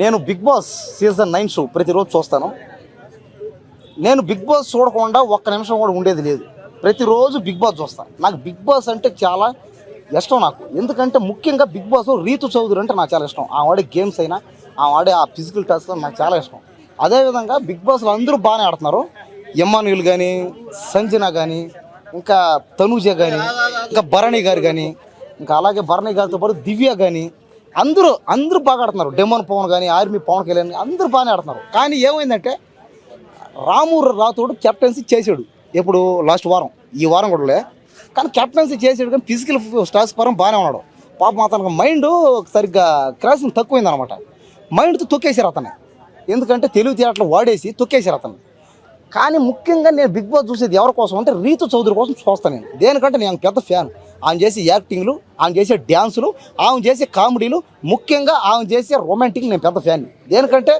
నేను big boss season nine show ప్రతిరోజు చూస్తాను. నేను బిగ్ బాస్ చూడకుండా ఒక్క నిమిషం కూడా ఉండేది లేదు. ప్రతిరోజు బిగ్ బాస్ చూస్తాను. నాకు బిగ్ బాస్ అంటే చాలా ఇష్టం నాకు. ఎందుకంటే ముఖ్యంగా బిగ్ బాస్ రీతు చౌదరి అంటే నాకు చాలా ఇష్టం. ఆ ఆడే గేమ్స్ అయినా ఆ ఆడే ఆ ఫిజికల్ టాస్క్ నాకు చాలా ఇష్టం. అదేవిధంగా బిగ్ బాస్లో అందరూ బాగానే ఆడుతున్నారు. ఎమ్మానుయుల్ కానీ సంజన కానీ ఇంకా తనూజ కానీ ఇంకా భరణి గారు కానీ ఇంకా అలాగే భరణి గారితో పాటు దివ్య కానీ అందరూ అందరూ బాగా ఆడుతున్నారు. డెమోన్ పవన్ కానీ ఆర్మీ పవన్ కళ్యాణ్ అందరూ బాగానే ఆడుతున్నారు. కానీ ఏమైందంటే రాము రాతోడు కెప్టెన్సీ చేసాడు ఎప్పుడు? లాస్ట్ వారం. ఈ వారం కూడా లే. కానీ కెప్టెన్సీ చేసాడు కానీ ఫిజికల్ స్టార్స్ పరం బాగానే ఉన్నాడు. పాపం అతనికి మైండ్ సరిగ్గా క్రాసింగ్ తక్కువైంది అనమాట మైండ్తో తొక్కేశారు అతన్ని. ఎందుకంటే తెలివితేటలు వాడేసి తొక్కేశారు అతన్ని. కానీ ముఖ్యంగా నేను బిగ్ బాస్ చూసేది ఎవరి కోసం అంటే రీతు చౌదరి కోసం చూస్తాను నేను. దేనికంటే నేను పెద్ద ఫ్యాన్ ఆమె చేసే యాక్టింగ్లు ఆమె చేసే డ్యాన్సులు ఆమె చేసే కామెడీలు ముఖ్యంగా ఆమె చేసే రొమాంటిక్ నేను పెద్ద ఫ్యాన్ దేనికంటే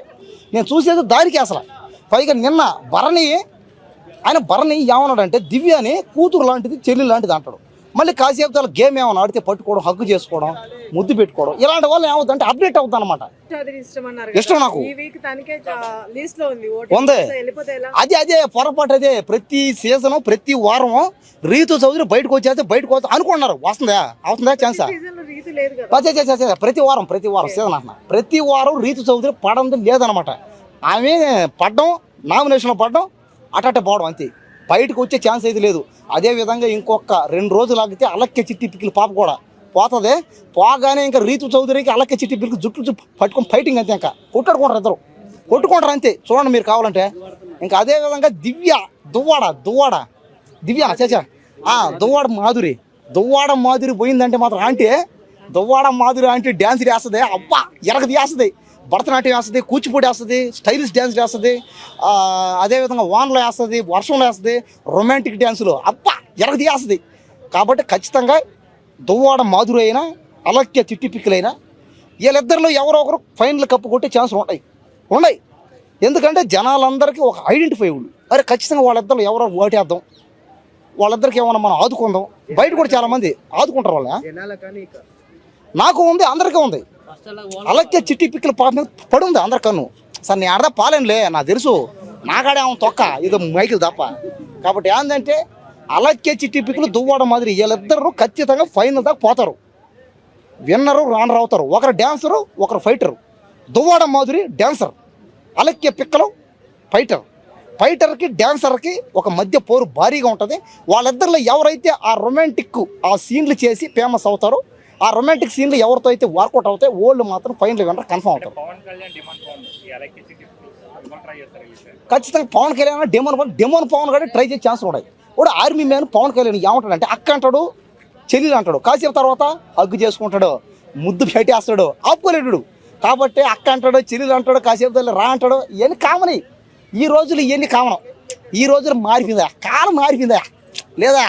నేను చూసేది దానికి అసలు. పైగా నిన్న భరణి ఆయన భరణి ఏమన్నాడంటే దివ్యని కూతురు లాంటిది చెల్లి లాంటిది అంటాడు. మళ్ళీ కాసేపు తల గేమ్ ఏమైనా ఆడితే పట్టుకోవడం హగ్గు చేసుకోవడం ముద్దు పెట్టుకోవడం ఇలాంటి వాళ్ళు ఏమవుతుందంటే అప్డేట్ అవుతుంది అనమాట ఇష్టం. నాకు. ఉంది. అదే అదే పొరపాటు అదే. ప్రతి సీజన్ ప్రతి వారం రీతు చౌదరి బయటకు వచ్చేస్తే బయటకు వస్తా అనుకున్నారు వస్తుందా? అవుతుందా ఛాన్సా ప్రతి వారం ప్రతి వారం సీజన్ అంటున్నా. ప్రతి వారం రీతు చౌదరి పడంది లేదనమాట ఆమె పడ్డం నామినేషన్లో పడ్డం అటట పోవడం అంతే. బయటకు వచ్చే ఛాన్స్ అయితే లేదు. అదే విధంగా ఇంకొక రెండు రోజులు ఆగితే అలక్కే చిట్టి పిక్కిల పాప కూడా పోతుంది. పోగానే ఇంకా రీతు చౌదరికి అలక్కే చిట్టి పిల్లకి జుట్టు జుట్టు పట్టుకొని ఫైటింగ్ అంతే ఇంకా. కొట్టుకుంటారు ఇద్దరు. కొట్టుకుంటారు అంతే. చూడండి మీరు కావాలంటే. ఇంకా అదే విధంగా దివ్య దువ్వాడ దువ్వాడ. దివ్య చేచా దువ్వాడ మాధురి. దువ్వాడ మాధురి పోయిందంటే మాత్రం అంటే దువ్వాడ మాధురి అంటే డ్యాన్స్ వేస్తుంది అబ్బా ఎరగది వేస్తుంది భరతనాట్యం వేస్తుంది కూచిపూడి వేస్తుంది స్టైలిష్ డ్యాన్స్ వేస్తుంది అదేవిధంగా వాన్లో వేస్తుంది వర్షంలో వేస్తుంది రొమాంటిక్ డ్యాన్సులు అబ్బా ఎరగది వేస్తుంది కాబట్టి ఖచ్చితంగా దువ్వాడ మాధురి అయినా అలక్య చిట్టి పిక్కులైనా వీళ్ళిద్దరిలో ఎవరో ఒకరు ఫైనల్ కప్పు కొట్టే ఛాన్సులు ఉంటాయి. ఉన్నాయి ఎందుకంటే జనాలందరికీ ఒక ఐడెంటిఫై ఉంది అరే ఖచ్చితంగా వాళ్ళిద్దరు ఎవరో ఓటేద్దాం. వాళ్ళిద్దరికి ఏమన్నా మనం ఆదుకుందాం. బయట కూడా చాలామంది ఆదుకుంటారు వాళ్ళ నాకు ఉంది అందరికీ ఉంది. అలాగే చిట్టి పిక్కల పాప మీద పడుంది అందరికను సార్ నేను అర్థం పాలేనులే నాకు తెలుసు. నాకాడే అవును తొక్క ఇది మైకిల్ తప్ప. కాబట్టి ఏంటంటే అలాగే చిట్టి పిక్కలు దువ్వాడ మాదిరి వీళ్ళిద్దరు ఖచ్చితంగా ఫైనల్ దాకా పోతారు. విన్నరు రానర్ అవుతారు. ఒకరు డ్యాన్సరు ఒకరు ఫైటరు. దువ్వాడ మాధురి డ్యాన్సర్ అలక్య పిక్కలు ఫైటర్. ఫైటర్కి డ్యాన్సర్కి ఒక మధ్య పోరు భారీగా ఉంటుంది. వాళ్ళిద్దరిలో ఎవరైతే ఆ రొమాంటిక్ ఆ సీన్లు చేసి ఫేమస్ అవుతారో ఆ రొమాంటిక్ సీన్లు ఎవరితో అయితే వర్కౌట్ అవుతాయి వాళ్ళు మాత్రం ఫైనల్ విన్నర్ కన్ఫర్మ్ అవుతారు. ఖచ్చితంగా పవన్ కళ్యాణ్ డెమోన్ పవన్ డెమోన్ పవన్ కూడా ట్రై చేసే ఛాన్స్ ఉన్నాయి. కూడా ఆర్మీ మ్యాన్ పవన్ కళ్యాణ్ ఏమంటాడు అంటే అక్క అంటాడు చెల్లెలు అంటాడు. కాసేపు తర్వాత హగ్గు చేసుకుంటాడు ముద్దు పెట్టేస్తాడు ఆపుకోలేడు కాబట్టి అక్క అంటాడు చెల్లెలు అంటాడు కాసేపు తల్లి రా అంటాడు. ఇవన్నీ కామని ఈ రోజులు ఇవన్నీ కామనం ఈ రోజులు మారిపోయిందా కాలం మారిపోయిందా? లేదా?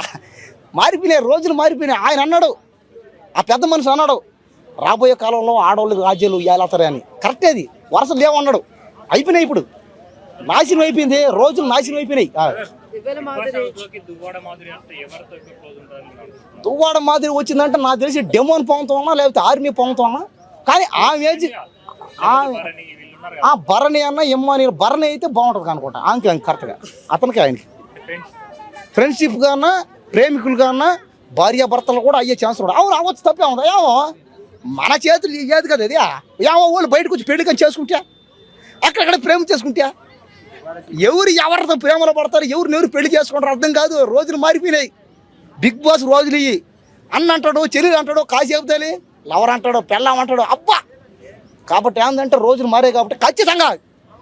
మారిపోయినాయి? రోజులు మారిపోయినాయి? ఆయన అన్నాడు. ఆ పెద్ద మనిషి అన్నాడు రాబోయే కాలంలో ఆడవాళ్ళు రాజ్యాలు ఏలాతారే అని. కరెక్టే అది. వరుస లేవన్నాడు అయిపోయినాయి ఇప్పుడు. నాశనం అయిపోయింది. రోజులు నాశనం అయిపోయినాయి. దువ్వాడ మాదిరి వచ్చిందంటే నాకు తెలిసి డెమోన్ ఉన్నా లేకపోతే ఆర్మీ ఉన్నా. కానీ ఆ ఏజ్ ఆ- భరణి అన్న ఎమ్మని భరణి అయితే బాగుంటుంది అనుకుంటా. ఆమెకి కరెక్ట్గా అతనికి ఆయనకి. ఫ్రెండ్స్ ఫ్రెండ్షిప్ గాన ప్రేమికులు గాన భార్యాభర్తలు కూడా అయ్యే ఛాన్స్ ఉండదు అవును అవ్వచ్చు తప్పే ఉంది. ఏమో మన చేతులు ఏది కదా ఇది. ఏమో వాళ్ళు బయటకు వచ్చి పెళ్ళికని చేసుకుంటా అక్కడక్కడ ప్రేమ చేసుకుంటా ఎవరు ఎవరితో ప్రేమలో పడతారు ఎవరిని ఎవరు పెళ్ళి చేసుకుంటారు అర్థం కాదు. రోజులు మారిపోయినాయి. బిగ్ బాస్ రోజులు ఇవి అన్న అంటాడు చెల్లెలు అంటాడు కాసేపు తల్లి లవర్ అంటాడు పెళ్ళం అంటాడు అబ్బా! కాబట్టి ఏంటంటే రోజులు మారే కాబట్టి ఖచ్చితంగా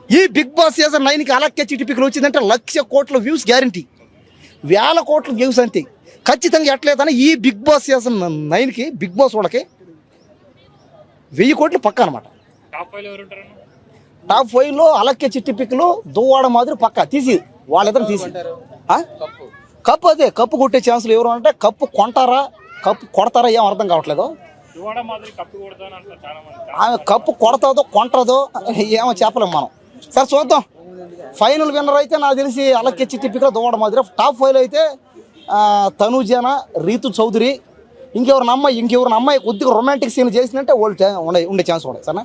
ఈ బిగ్ బాస్ సీజన్ నైన్కి అలాగే చిటిపికలు వచ్చిందంటే లక్ష కోట్ల వ్యూస్ గ్యారంటీ. వేల కోట్ల వ్యూస్ అంతే. ఖచ్చితంగా ఎట్లేదని ఈ బిగ్ బాస్ సీజన్ నైన్కి బిగ్ బాస్ వాళ్ళకి వెయ్యి కోట్లు పక్క అనమాట టాప్ ఫైవ్లో అలక్కే చిట్టి పిక్కలు దువ్వాడ మాదిరి పక్క తీసి వాళ్ళిద్దరు తీసి? కప్పు అదే కప్పు కొట్టే ఛాన్సులు ఎవరు అంటే కప్పు కొంటారా కప్పు కొడతారా ఏం అర్థం కావట్లేదు. ఆమె కప్పు కొడతాదో కొంటదో ఏమో చెప్పలేం మనం. సరే చూద్దాం. ఫైనల్ విన్నర్ అయితే నాకు తెలిసి అలక్కే చిట్టి పిక్కల దువ్వాడ మాదిరి టాప్ ఫైవ్ అయితే తనుజన రీతు చౌదరి ఇంకెవరిని అమ్మాయి ఇంకెవరిని అమ్మాయి కొద్దిగా రొమాంటిక్ సీన్ చేసినట్టే వాళ్ళు ఉండే ఉండే ఛాన్స్ ఉన్నాయి సరేనా?